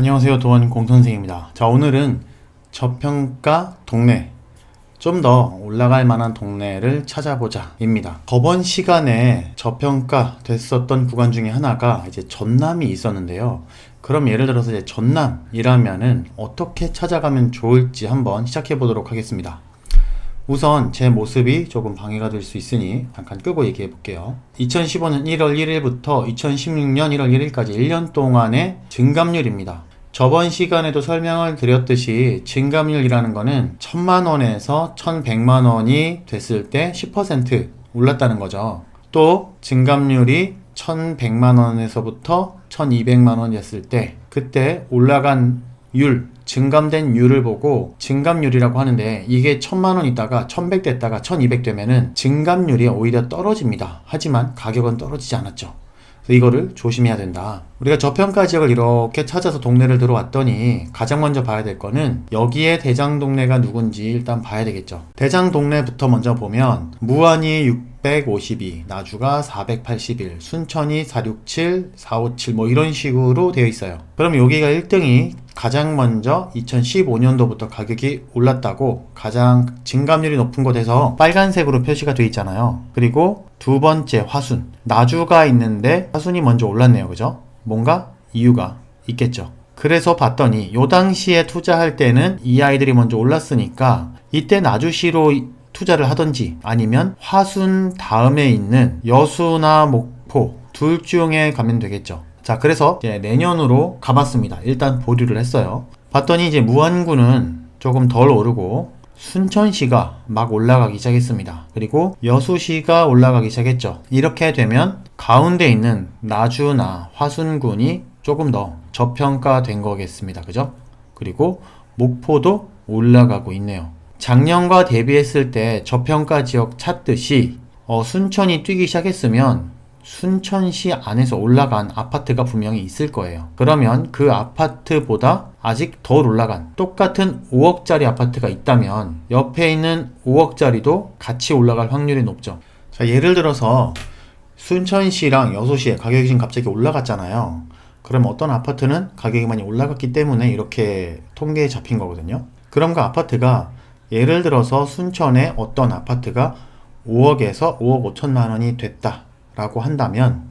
안녕하세요. 도원 공선생입니다. 자, 오늘은 저평가 동네, 좀 더 올라갈 만한 동네를 찾아보자 입니다. 저번 시간에 저평가 됐었던 구간 중에 하나가 이제 전남이 있었는데요. 그럼 예를 들어서 이제 전남이라면은 어떻게 찾아가면 좋을지 한번 시작해 보도록 하겠습니다. 우선 제 모습이 조금 방해가 될 수 있으니 잠깐 끄고 얘기해 볼게요. 2015년 1월 1일부터 2016년 1월 1일까지 1년 동안의 증감률입니다. 저번 시간에도 설명을 드렸듯이 증감률이라는 거는 1000만 원에서 1100만 원이 됐을 때 10% 올랐다는 거죠. 또 증감률이 1100만 원에서부터 1200만 원이었을 때 그때 올라간 율, 증감된 율을 보고 증감률이라고 하는데 이게 1000만 원 있다가 1100 됐다가 1200 되면은 증감률이 오히려 떨어집니다. 하지만 가격은 떨어지지 않았죠. 이거를 조심해야 된다. 우리가 저평가 지역을 이렇게 찾아서 동네를 들어왔더니 가장 먼저 봐야 될 거는 여기에 대장 동네가 누군지 일단 봐야 되겠죠. 대장 동네부터 먼저 보면 무안이 652, 나주가 481, 순천이 467, 457 뭐 이런 식으로 되어 있어요. 그럼 여기가 1등이 가장 먼저 2015년도부터 가격이 올랐다고 가장 증감률이 높은 곳에서 빨간색으로 표시가 되어 있잖아요. 그리고 두 번째 화순. 나주가 있는데 화순이 먼저 올랐네요. 그죠? 뭔가 이유가 있겠죠. 그래서 봤더니 요 당시에 투자할 때는 이 아이들이 먼저 올랐으니까 이때 나주시로 투자를 하든지 아니면 화순 다음에 있는 여수나 목포 둘 중에 가면 되겠죠. 자, 그래서 이제 내년으로 가봤습니다. 일단 보류를 했어요. 봤더니 이제 무안구는 조금 덜 오르고 순천시가 막 올라가기 시작했습니다. 그리고 여수시가 올라가기 시작했죠. 이렇게 되면 가운데 있는 나주나 화순군이 조금 더 저평가된 거겠습니다. 그죠? 그리고 목포도 올라가고 있네요. 작년과 대비했을 때 저평가 지역 찾듯이 어, 순천이 뛰기 시작했으면 순천시 안에서 올라간 아파트가 분명히 있을 거예요. 그러면 그 아파트보다 아직 덜 올라간 똑같은 5억짜리 아파트가 있다면 옆에 있는 5억짜리도 같이 올라갈 확률이 높죠. 자, 예를 들어서 순천시랑 여수시의 가격이 지금 갑자기 올라갔잖아요. 그럼 어떤 아파트는 가격이 많이 올라갔기 때문에 이렇게 통계에 잡힌 거거든요. 그럼 그 아파트가 예를 들어서 순천에 어떤 아파트가 5억에서 5억 5천만 원이 됐다라고 한다면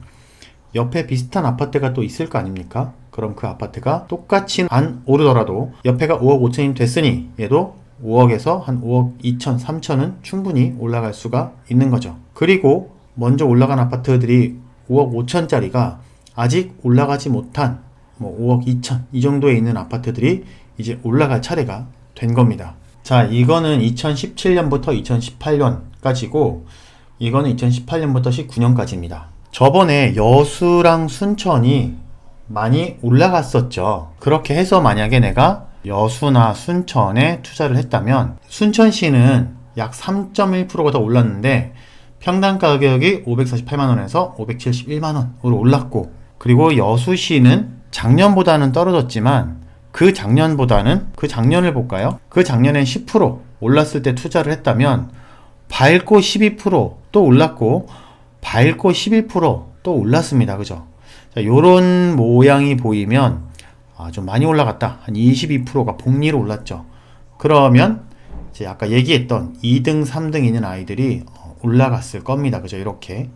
옆에 비슷한 아파트가 또 있을 거 아닙니까? 그럼 그 아파트가 똑같이 안 오르더라도 옆에가 5억 5천이 됐으니 얘도 5억에서 한 5억 2천, 3천은 충분히 올라갈 수가 있는 거죠. 그리고 먼저 올라간 아파트들이 5억 5천짜리가 아직 올라가지 못한 뭐 5억 2천 이 정도에 있는 아파트들이 이제 올라갈 차례가 된 겁니다. 자, 이거는 2017년부터 2018년까지고 이거는 2018년부터 19년까지입니다. 저번에 여수랑 순천이 많이 올라갔었죠. 그렇게 해서 만약에 내가 여수나 순천에 투자를 했다면 순천시는 약 3.1%가 더 올랐는데 평당 가격이 548만원에서 571만원으로 올랐고 그리고 여수시는 작년보다는 떨어졌지만 그 작년보다는 그 작년을 볼까요? 그 작년엔 10% 올랐을 때 투자를 했다면 밝고 12%또 올랐고 밝고 11%또 올랐습니다. 그죠? 자, 요런 모양이 보이면 아, 좀 많이 올라갔다. 한 22%가 복리로 올랐죠. 그러면 이제 아까 얘기했던 2등, 3등 있는 아이들이 어, 올라갔을 겁니다. 그죠? 이렇게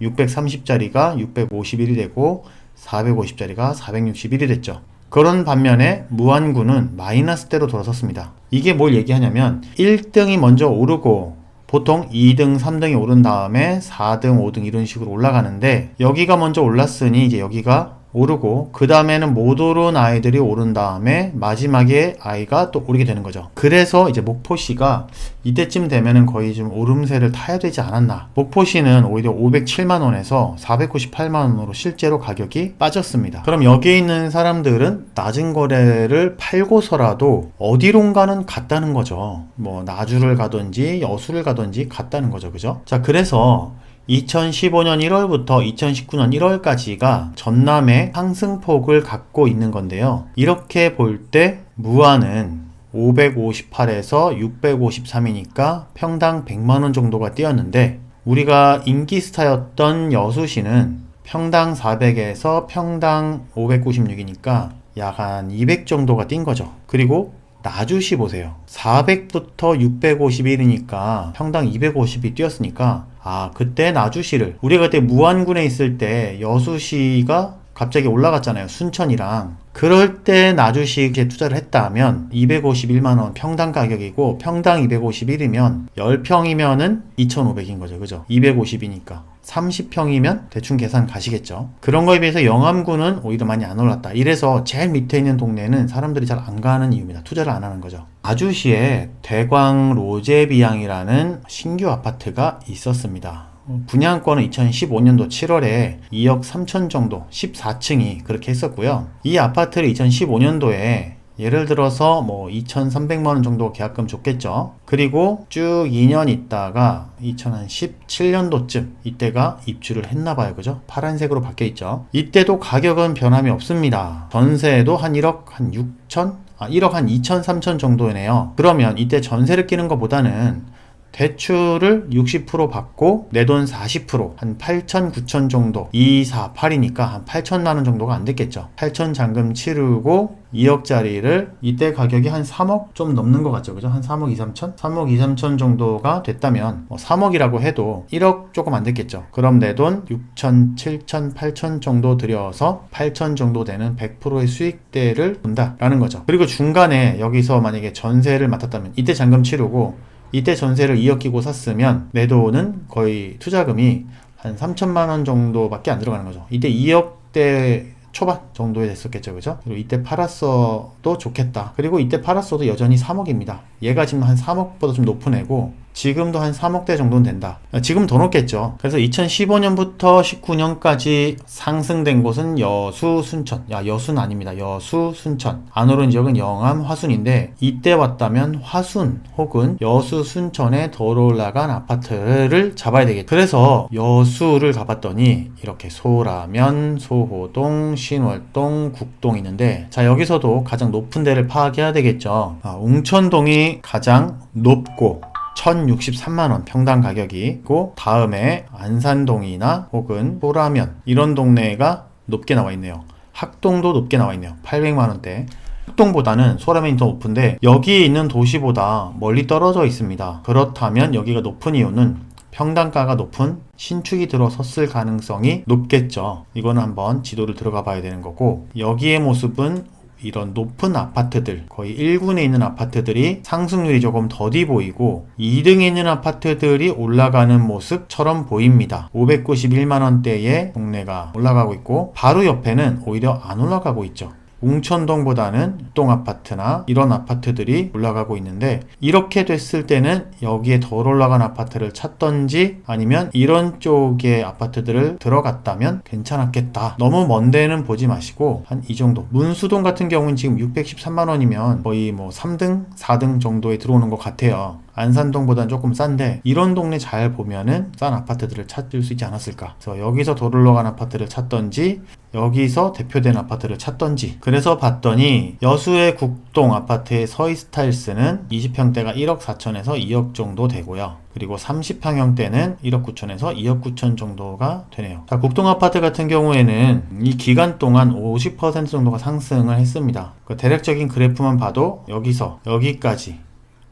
630짜리가 651이 되고 450짜리가 461이 됐죠. 그런 반면에 무한구는 마이너스대로 돌아섰습니다. 이게 뭘 얘기하냐면 1등이 먼저 오르고 보통 2등, 3등이 오른 다음에 4등, 5등 이런 식으로 올라가는데 여기가 먼저 올랐으니 이제 여기가 오르고 그 다음에는 못 오른 아이들이 오른 다음에 마지막에 아이가 또 오르게 되는 거죠. 그래서 이제 목포시가 이때쯤 되면은 거의 좀 오름세를 타야 되지 않았나. 목포시는 오히려 507만 원에서 498만 원으로 실제로 가격이 빠졌습니다. 그럼 여기에 있는 사람들은 낮은 거래를 팔고서라도 어디론가는 갔다는 거죠. 뭐 나주를 가든지 여수를 가든지 갔다는 거죠. 그죠? 자, 그래서 2015년 1월부터 2019년 1월까지가 전남의 상승폭을 갖고 있는 건데요. 이렇게 볼 때 무안은 558에서 653이니까 평당 100만원 정도가 뛰었는데 우리가 인기스타였던 여수시는 평당 400에서 평당 596이니까 약 한 200 정도가 뛴 거죠. 그리고 나주시 보세요. 400부터 651이니까 평당 250이 뛰었으니까 아 그때 나주시를 우리가 그때 무안군에 있을 때 여수시가 갑자기 올라갔잖아요. 순천이랑. 그럴 때 나주시에 투자를 했다면 251만원 평당 가격이고 평당 251이면 10평이면은 2,500인 거죠. 그죠? 250이니까. 30평이면 대충 계산 가시겠죠. 그런 거에 비해서 영암구는 오히려 많이 안 올랐다. 이래서 제일 밑에 있는 동네는 사람들이 잘 안 가는 이유입니다. 투자를 안 하는 거죠. 아주시에 대광 로제비앙이라는 신규 아파트가 있었습니다. 분양권은 2015년도 7월에 2억 3천 정도, 14층이 그렇게 했었고요. 이 아파트를 2015년도에 예를 들어서 뭐 2,300만 원 정도 계약금 줬겠죠. 그리고 쭉 2년 있다가 2017년도쯤 이때가 입주를 했나 봐요. 그죠? 파란색으로 바뀌어 있죠. 이때도 가격은 변함이 없습니다. 전세도 한 1억 한 6천? 아, 1억 한 2천, 3천 정도네요. 그러면 이때 전세를 끼는 것보다는 대출을 60% 받고 내 돈 40%한 8천 9천 정도 2, 4, 8이니까 한 8천만 원 정도가 안 됐겠죠. 8천 잔금 치르고 2억짜리를 이때 가격이 한 3억 좀 넘는 것 같죠. 그죠? 한 3억 2, 3천? 3억 2, 3천 정도가 됐다면 뭐 3억이라고 해도 1억 조금 안 됐겠죠. 그럼 내 돈 6천 7천 8천 정도 들여서 8천 정도 되는 100%의 수익대를 본다라는 거죠. 그리고 중간에 여기서 만약에 전세를 맡았다면 이때 잔금 치르고 이때 전세를 2억 끼고 샀으면 내 돈은 거의 투자금이 한 3천만 원 정도밖에 안 들어가는 거죠. 이때 2억대 초반 정도에 됐었겠죠, 그죠? 그리고 이때 팔았어도 좋겠다. 그리고 이때 팔았어도 여전히 3억입니다. 얘가 지금 한 3억보다 좀 높은 애고 지금도 한 3억대 정도는 된다. 지금 더 높겠죠. 그래서 2015년부터 19년까지 상승된 곳은 여수, 순천. 야, 여수는 아닙니다. 여수, 순천. 안 오른 지역은 영암, 화순인데 이때 왔다면 화순 혹은 여수, 순천에 더 올라간 아파트를 잡아야 되겠죠. 그래서 여수를 가봤더니 이렇게 소라면, 소호동, 신월동, 국동 있는데 자 여기서도 가장 높은 데를 파악해야 되겠죠. 아, 웅천동이 가장 높고 1063만원 평당 가격이고 다음에 안산동이나 혹은 소라면 이런 동네가 높게 나와 있네요. 학동도 높게 나와 있네요. 800만원대. 학동보다는 소라면이 더 높은데 여기 있는 도시보다 멀리 떨어져 있습니다. 그렇다면 여기가 높은 이유는 평당가가 높은 신축이 들어섰을 가능성이 높겠죠. 이거는 한번 지도를 들어가 봐야 되는 거고 여기의 모습은 이런 높은 아파트들 거의 1군에 있는 아파트들이 상승률이 조금 더디 보이고 2등에 있는 아파트들이 올라가는 모습처럼 보입니다. 591만 원대의 동네가 올라가고 있고 바로 옆에는 오히려 안 올라가고 있죠. 웅천동보다는 동 아파트나 이런 아파트들이 올라가고 있는데 이렇게 됐을 때는 여기에 덜 올라간 아파트를 찾던지 아니면 이런 쪽의 아파트들을 들어갔다면 괜찮았겠다. 너무 먼 데는 보지 마시고 한 이 정도. 문수동 같은 경우는 지금 613만 원이면 거의 뭐 3등, 4등 정도에 들어오는 것 같아요. 안산동보다는 조금 싼데 이런 동네 잘 보면은 싼 아파트들을 찾을 수 있지 않았을까. 그래서 여기서 더 올라간 아파트를 찾던지 여기서 대표된 아파트를 찾던지 그래서 봤더니 여수의 국동 아파트의 서이스타일스는 20평대가 1억 4천에서 2억 정도 되고요. 그리고 30평형대는 1억 9천에서 2억 9천 정도가 되네요. 자, 국동 아파트 같은 경우에는 이 기간 동안 50% 정도가 상승을 했습니다. 그 대략적인 그래프만 봐도 여기서 여기까지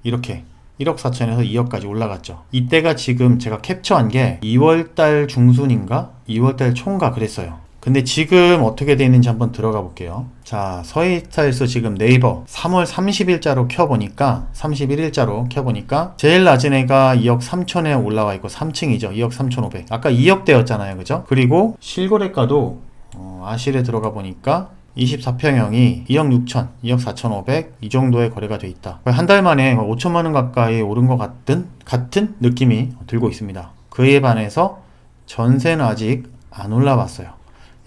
이렇게 1억 4천에서 2억까지 올라갔죠. 이때가 지금 제가 캡처한 게 2월달 중순인가? 2월달 총가 그랬어요. 근데 지금 어떻게 되어 있는지 한번 들어가 볼게요. 자, 서희스타에서 지금 네이버 3월 30일자로 켜보니까, 31일자로 켜보니까, 제일 낮은 애가 2억 3천에 올라와 있고, 3층이죠. 2억 3천 5백. 아까 2억대였잖아요. 그죠? 그리고 실거래가도, 어, 아실에 들어가 보니까, 24평형이 2억 6천, 2억 4천 5백 이 정도의 거래가 돼 있다. 한 달 만에 5천만 원 가까이 오른 것 같은 같은 느낌이 들고 있습니다. 그에 반해서 전세는 아직 안 올라왔어요.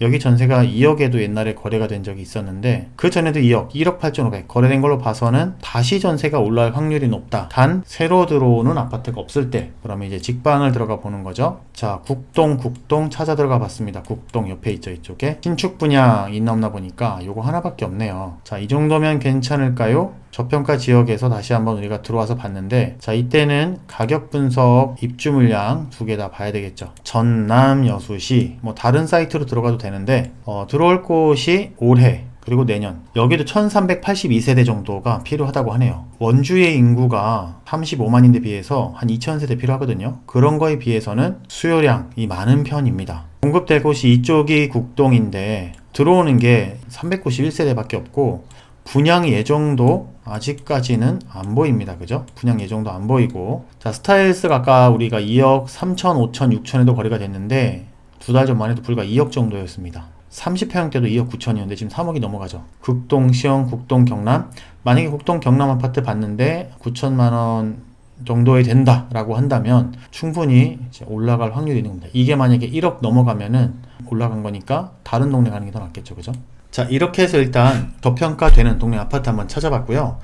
여기 전세가 2억에도 옛날에 거래가 된 적이 있었는데 그 전에도 2억, 1억 8,500 거래된 걸로 봐서는 다시 전세가 올라갈 확률이 높다. 단 새로 들어오는 아파트가 없을 때 그러면 이제 직방을 들어가 보는 거죠. 자, 국동 국동 찾아 들어가 봤습니다. 국동 옆에 있죠, 이쪽에. 신축 분양 있나 없나 보니까 요거 하나밖에 없네요. 자, 이 정도면 괜찮을까요? 저평가 지역에서 다시 한번 우리가 들어와서 봤는데 자 이때는 가격 분석 입주 물량 두 개 다 봐야 되겠죠 전남 여수시 뭐 다른 사이트로 들어가도 되는데 어, 들어올 곳이 올해 그리고 내년 여기도 1382세대 정도가 필요하다고 하네요. 원주의 인구가 35만인데 비해서 한 2000세대 필요하거든요. 그런 거에 비해서는 수요량이 많은 편입니다. 공급될 곳이 이쪽이 국동인데 들어오는 게 391세대밖에 없고 분양 예정도 아직까지는 안 보입니다. 그죠? 분양 예정도 안 보이고 자 스타일스가 아까 우리가 2억 3천, 5천, 6천에도 거래가 됐는데 두 달 전만 해도 불과 2억 정도였습니다. 30평 때도 2억 9천이었는데 지금 3억이 넘어가죠. 국동, 시형, 국동, 경남 만약에 국동, 경남 아파트 봤는데 9천만 원 정도에 된다라고 한다면 충분히 올라갈 확률이 있는 겁니다. 이게 만약에 1억 넘어가면은 올라간 거니까 다른 동네 가는 게 더 낫겠죠. 그죠? 자, 이렇게 해서 일단 저평가되는 동네 아파트 한번 찾아봤고요.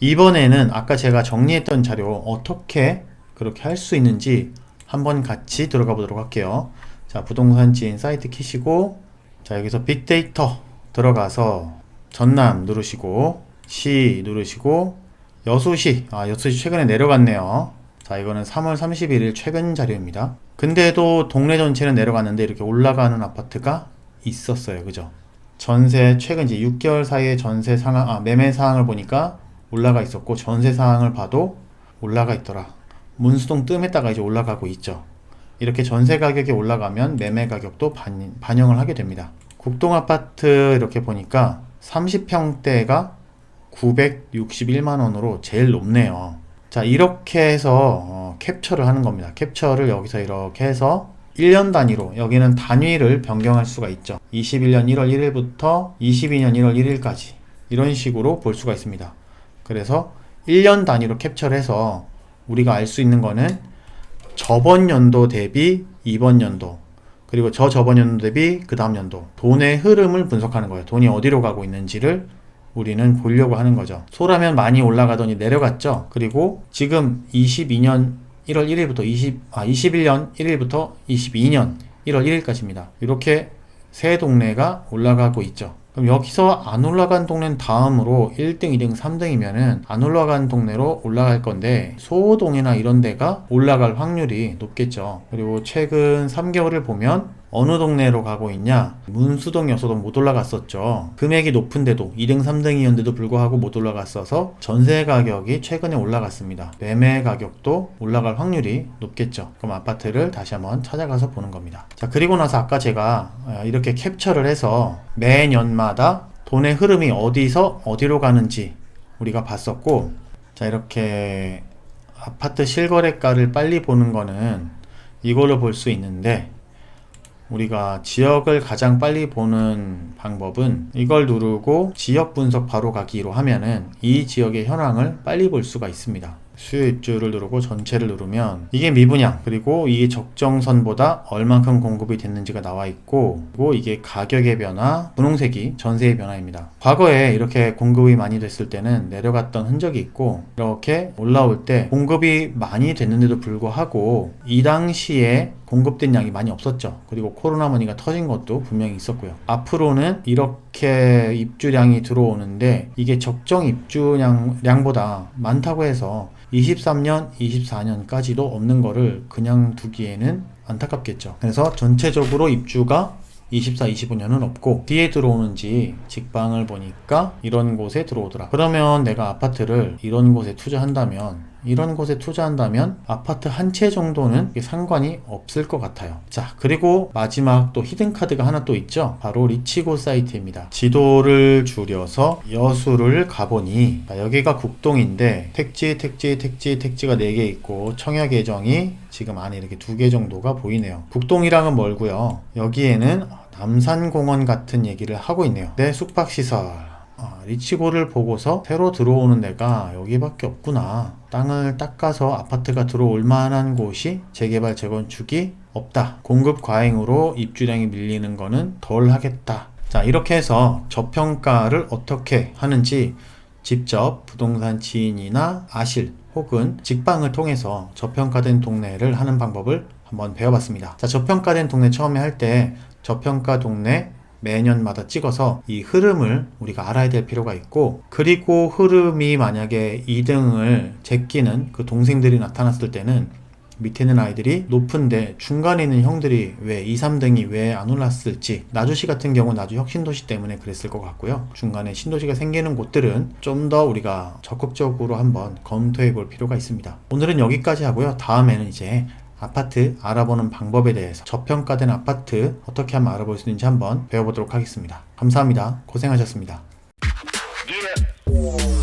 이번에는 아까 제가 정리했던 자료 어떻게 그렇게 할 수 있는지 한번 같이 들어가 보도록 할게요. 자, 부동산 지인 사이트 키시고 자, 여기서 빅데이터 들어가서 전남 누르시고 시 누르시고 여수시 아 여수시 최근에 내려갔네요 자 이거는 3월 31일 최근 자료입니다 근데도 동네 전체는 내려갔는데 이렇게 올라가는 아파트가 있었어요 그죠 전세 최근 이제 6개월 사이에 전세 상황 아 매매 상황을 보니까 올라가 있었고 전세 상황을 봐도 올라가 있더라 문수동 뜸했다가 이제 올라가고 있죠 이렇게 전세 가격이 올라가면 매매 가격도 반, 반영을 하게 됩니다 국동 아파트 이렇게 보니까 30평대가 961만 원으로 제일 높네요. 자, 이렇게 해서 어, 캡처를 하는 겁니다. 캡처를 여기서 이렇게 해서 1년 단위로 여기는 단위를 변경할 수가 있죠. 21년 1월 1일부터 22년 1월 1일까지 이런 식으로 볼 수가 있습니다. 그래서 1년 단위로 캡처를 해서 우리가 알 수 있는 거는 저번 연도 대비 이번 연도 그리고 저 저번 연도 대비 그 다음 연도 돈의 흐름을 분석하는 거예요. 돈이 어디로 가고 있는지를 우리는 보려고 하는 거죠. 소라면 많이 올라가더니 내려갔죠. 그리고 지금 22년 1월 1일부터 20, 아, 21년 1일부터 22년 1월 1일까지입니다. 이렇게 세 동네가 올라가고 있죠. 그럼 여기서 안 올라간 동네는 다음으로 1등, 2등, 3등이면은 안 올라간 동네로 올라갈 건데 소동이나 이런 데가 올라갈 확률이 높겠죠. 그리고 최근 3개월을 보면 어느 동네로 가고 있냐? 문수동, 여수동 못 올라갔었죠. 금액이 높은데도 2등, 3등이었는데도 불구하고 못 올라갔어서 전세 가격이 최근에 올라갔습니다. 매매 가격도 올라갈 확률이 높겠죠. 그럼 아파트를 다시 한번 찾아가서 보는 겁니다. 자, 그리고 나서 아까 제가 어, 이렇게 캡처를 해서 매년마다 돈의 흐름이 어디서 어디로 가는지 우리가 봤었고, 자, 이렇게 아파트 실거래가를 빨리 보는 거는 이걸로 볼 수 있는데, 우리가 지역을 가장 빨리 보는 방법은 이걸 누르고 지역 분석 바로 가기로 하면은 이 지역의 현황을 빨리 볼 수가 있습니다. 수요 입주를 누르고 전체를 누르면 이게 미분양 그리고 이게 적정선보다 얼만큼 공급이 됐는지가 나와 있고 그리고 이게 가격의 변화 분홍색이 전세의 변화입니다 과거에 이렇게 공급이 많이 됐을 때는 내려갔던 흔적이 있고 이렇게 올라올 때 공급이 많이 됐는데도 불구하고 이 당시에 공급된 양이 많이 없었죠. 그리고 코로나 머니가 터진 것도 분명히 있었고요. 앞으로는 이렇게 입주량이 들어오는데 이게 적정 입주량보다 많다고 해서 23년, 24년까지도 없는 거를 그냥 두기에는 안타깝겠죠. 그래서 전체적으로 입주가 24, 25년은 없고 뒤에 들어오는지 직방을 보니까 이런 곳에 들어오더라. 그러면 내가 아파트를 이런 곳에 투자한다면 이런 곳에 투자한다면 아파트 한 채 정도는 상관이 없을 것 같아요. 자, 그리고 마지막 또 히든카드가 하나 또 있죠. 바로 리치고 사이트입니다. 지도를 줄여서 여수를 가보니 여기가 국동인데 택지, 택지, 택지, 택지가 4개 있고 청약 예정이 지금 안에 이렇게 두개 정도가 보이네요. 국동이랑은 멀고요. 여기에는 남산공원 같은 얘기를 하고 있네요. 내 숙박시설 아, 리치고를 보고서 새로 들어오는 데가 여기밖에 없구나. 땅을 닦아서 아파트가 들어올 만한 곳이 재개발 재건축이 없다. 공급 과잉으로 입주량이 밀리는 거는 덜 하겠다. 자, 이렇게 해서 저평가를 어떻게 하는지 직접 부동산 지인이나 아실 혹은 직방을 통해서 저평가된 동네를 하는 방법을 한번 배워봤습니다. 자, 저평가된 동네 처음에 할 때 저평가 동네 매년마다 찍어서 이 흐름을 우리가 알아야 될 필요가 있고 그리고 흐름이 만약에 2등을 제끼는 그 동생들이 나타났을 때는 밑에 있는 아이들이 높은데 중간에 있는 형들이 왜 2, 3등이 왜 안 올랐을지 나주시 같은 경우 나주 혁신도시 때문에 그랬을 것 같고요. 중간에 신도시가 생기는 곳들은 좀 더 우리가 적극적으로 한번 검토해 볼 필요가 있습니다. 오늘은 여기까지 하고요. 다음에는 이제 아파트 알아보는 방법에 대해서 저평가된 아파트 어떻게 하면 알아볼 수 있는지 한번 배워보도록 하겠습니다. 감사합니다. 고생하셨습니다. Yeah.